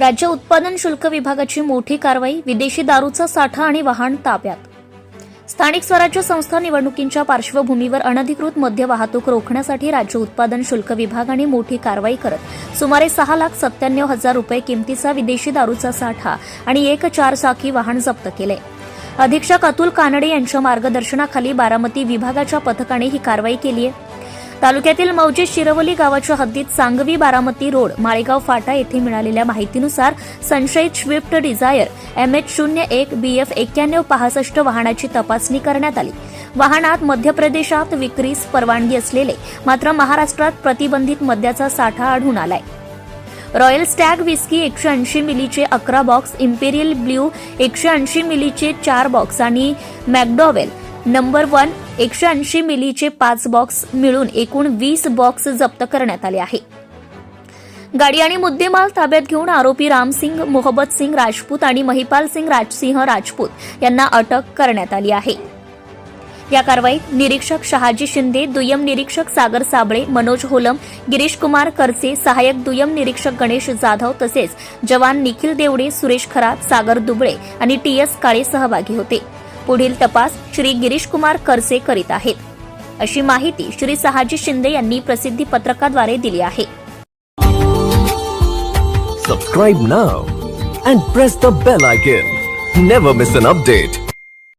राज्य उत्पादन शुल्क विभागाची मोठी कारवाई विदेशी दारूचा साठा आणि वाहन ताब्यात. स्थानिक स्वराज्य संस्था निवडणुकींच्या पार्श्वभूमीवर अनधिकृत मद्य वाहतूक रोखण्यासाठी राज्य उत्पादन शुल्क विभागाने मोठी कारवाई करत सुमारे सहा लाख सत्त्याण्णव हजार रुपये किमतीचा विदेशी दारूचा साठा आणि एक चारचाकी वाहन जप्त केले. अधीक्षक अतुल कानडे यांच्या मार्गदर्शनाखाली बारामती विभागाच्या पथकाने ही कारवाई केली आहे. तालुक्यातील मौजे शिरवली गावाच्या हद्दीत सांगवी बारामती रोड माळेगाव फाटा येथे मिळालेल्या माहितीनुसार संशयित स्विफ्ट डिझायर एम एच शून्य एक बी एफ एक्क्याण्णव पासष्ट वाहनाची तपासणी करण्यात आली. वाहनात मध्य प्रदेशात विक्रीस परवानगी असलेले मात्र महाराष्ट्रात प्रतिबंधित मद्याचा साठा आढळून आलाय. रॉयल स्टॅग विस्की एकशे ऐंशी मिलीचे अकरा बॉक्स इम्पेरियल ब्ल्यू एकशे ऐंशी मिलीचे चार बॉक्स आणि मॅकडॉवेल नंबर वन एकशे ऐंशी मिलीचे पाच बॉक्स मिळून एकूण वीस बॉक्स जप्त करण्यात आले आहे. गाडी आणि मुद्देमाल ताब्यात घेऊन आरोपी रामसिंग मोहब्बत सिंग राजपूत आणि महिपाल सिंग राजसिंह राजपूत यांना अटक करण्यात आली आहे. या कारवाईत निरीक्षक शहाजी शिंदे दुय्यम निरीक्षक सागर साबळे मनोज होलम गिरीश कुमार करसे सहाय्यक दुय्यम निरीक्षक गणेश जाधव तसेच जवान निखिल देवडे सुरेश खरात सागर दुबळे आणि टी एस काळे सहभागी होते. पुढील तपास श्री गिरीश कुमार करसे करीत आहेत. अशी माहिती श्री सहाजी शिंदे यांनी प्रसिद्धी पत्रकाद्वारे दिली आहे. Subscribe now and press the bell icon never miss an update